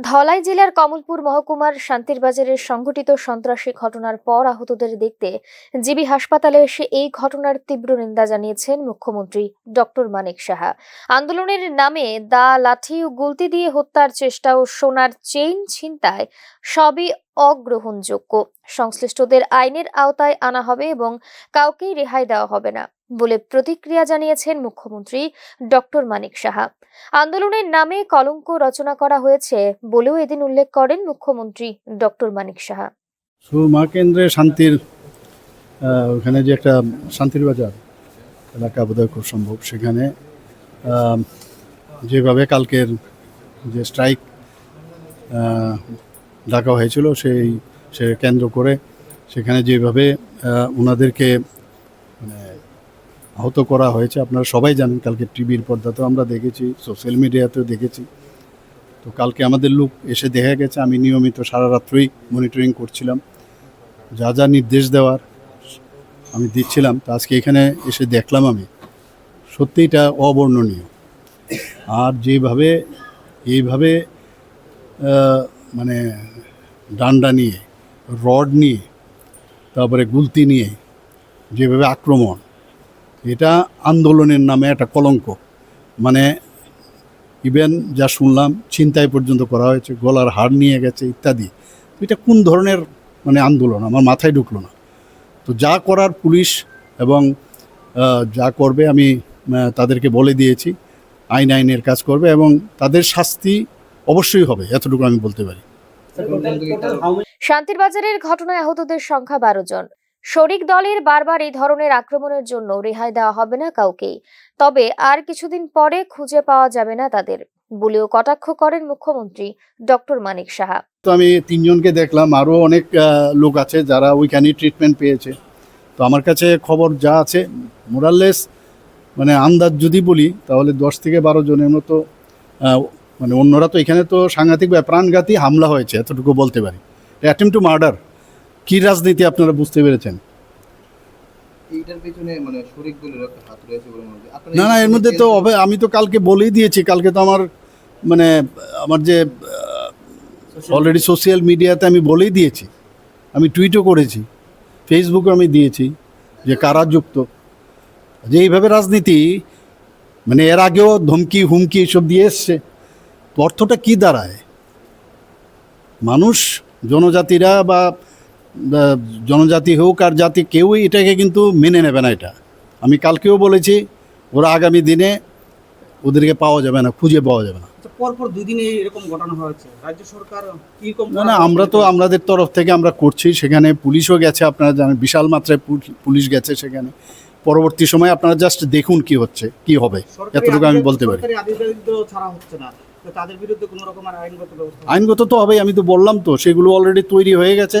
ধলাই জেলার কমলপুর মহকুমার শান্তিরবাজারের সংঘটিত সন্ত্রাসী ঘটনার পর আহতদের দেখতে জিবি হাসপাতালে এসে এই ঘটনার তীব্র নিন্দা জানিয়েছেন মুখ্যমন্ত্রী ডক্টর মানিক সাহা। আন্দোলনের নামে দা, লাঠি ও গুলতি দিয়ে হত্যার চেষ্টা ও সোনার চেইন ছিনতায় সবই অগ্রহণযোগ্য। সংশ্লিষ্টদের আইনের আওতায় আনা হবে এবং কাউকেই রেহাই দেওয়া হবে না। বলে প্রতিক্রিয়া জানিয়েছেন মুখ্যমন্ত্রী ডক্টর মানিক সাহা। আন্দোলনের নামে কলঙ্ক রচনা করা হয়েছে বলেও এদিন উল্লেখ করেন মুখ্যমন্ত্রী ডক্টর মানিক সাহা। সুরমা কেন্দ্রে শান্তির ওখানে যে একটা শান্তির বাজার, এলাকা বোধহয় খুব সম্ভব সেখানে যেভাবে কালকের যে স্ট্রাইক ডাকা হয়েছিল সেই, সে কেন্দ্র করে সেখানে যেভাবে ওনাদেরকে আহত করা হয়েছে। আপনারা সবাই জানেন কালকে টিভির পর্দাতেও আমরা দেখেছি সোশ্যাল মিডিয়াতেও দেখেছি। তো কালকে আমাদের লোক এসে দেখা গেছে, আমি নিয়মিত সারা রাত্রই মনিটরিং করছিলাম। যা যা নির্দেশ দেওয়ার আমি দিচ্ছিলাম, তা আজকে এখানে এসে দেখলাম আমি। সত্যি এটা অবর্ণনীয়। আর যেভাবে, এইভাবে মানে ডান্ডা নিয়ে, রড নিয়ে, তারপরে গুলতি নিয়ে, যেভাবে আক্রমণ এটা আন্দোলনের নামে একটা কলঙ্ক। মানে ইভেন যা শুনলাম, ছিনতাই পর্যন্ত করা হয়েছে, গলার হাড় নিয়ে গেছে ইত্যাদি। এটা কোন ধরনের মানে আন্দোলন? আমার মাথায় ঢুকলো না। তো যা করার পুলিশ এবং যা করবে আমি তাদেরকে বলে দিয়েছি, আইন আইনের কাজ করবে এবং তাদের শাস্তি অবশ্যই হবে, এতটুকু আমি বলতে পারি। শান্তির বাজারের ঘটনায় আহতদের সংখ্যা বারো জন। শরিক দলের বারবার এই ধরনের আক্রমণের জন্য রেহাই দেওয়া হবে না কাউকেই তবে আর কিছুদিন পরে খুঁজে পাওয়া যাবে না তাদের। বলেও কটাক্ষ করেন মুখ্যমন্ত্রী ডক্টর মানিক সাহা। তো আমি তিনজনকে দেখলাম, আরও অনেক লোক আছে যারা ওইখানেই ট্রিটমেন্ট পেয়েছে। তো আমার কাছে খবর যা আছে মোরাললেস মানে আন্দাজ যদি বলি, তাহলে দশ থেকে বারো জনের মতো মানে অন্যরা তো এখানে তো সাংঘাতিক প্রাণঘাতী হামলা হয়েছে, এতটুকু বলতে পারি। অ্যাটেম্প টু মার্ডার কী রাজনীতি আপনারা বুঝতে পেরেছেন? মানে না না এর মধ্যে তো আমি তো কালকে বলেই দিয়েছি কালকে তো আমার মানে আমার যে অলরেডি সোশ্যাল মিডিয়াতে আমি বলেই দিয়েছি। আমি টুইটও করেছি ফেসবুকে আমি দিয়েছি যে কারা যুক্ত। যে এইভাবে রাজনীতি মানে এর আগেও ধমকি হুমকি এসব দিয়ে এসছে। তো অর্থটা কী দাঁড়ায়? মানুষ জনজাতিরা বা জনজাতি হোক আর জাতি কেউই এটাকে কিন্তু মেনে নেবে না এটা। আমি কালকেও বলেছি ওরা আগামী দিনে ওদেরকে পাওয়া যাবে না খুঁজে পাওয়া যাবে না। আচ্ছা, পরপর দুই দিনে এরকম ঘটনা হয়েছে। রাজ্য সরকার না না আমরা তো আমাদের তরফ থেকে আমরা করছি সেখানে পুলিশও গেছে আপনারা জানেন বিশাল মাত্রায় পুলিশ গেছে সেখানে। পরবর্তী সময় আপনারা জাস্ট দেখুন কি হচ্ছে কি হবে এতটুকু আমি বলতে পারি। আইনগত তো হবেই আমি তো বললাম তো সেগুলো অলরেডি তৈরি হয়ে গেছে।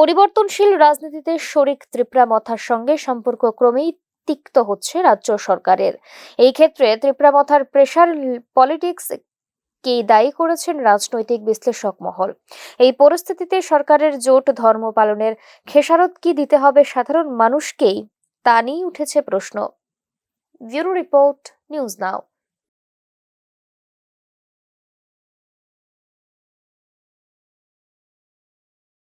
পরিবর্তনশীল রাজনীতিতে শরিক ত্রিপুরা মথার সঙ্গে সম্পর্ক ক্রমেই তিক্ত হচ্ছে রাজ্য সরকারের। এই ক্ষেত্রে ত্রিপুরা মথার প্রেশার পলিটিক্স কে দায়ী করেছেন রাজনৈতিক বিশ্লেষক মহল। এই পরিস্থিতিতে সরকারের জোট ধর্ম পালনের খেসারত কি দিতে হবে সাধারণ মানুষকেই তা নিয়ে উঠেছে প্রশ্ন। Bureau report, news now.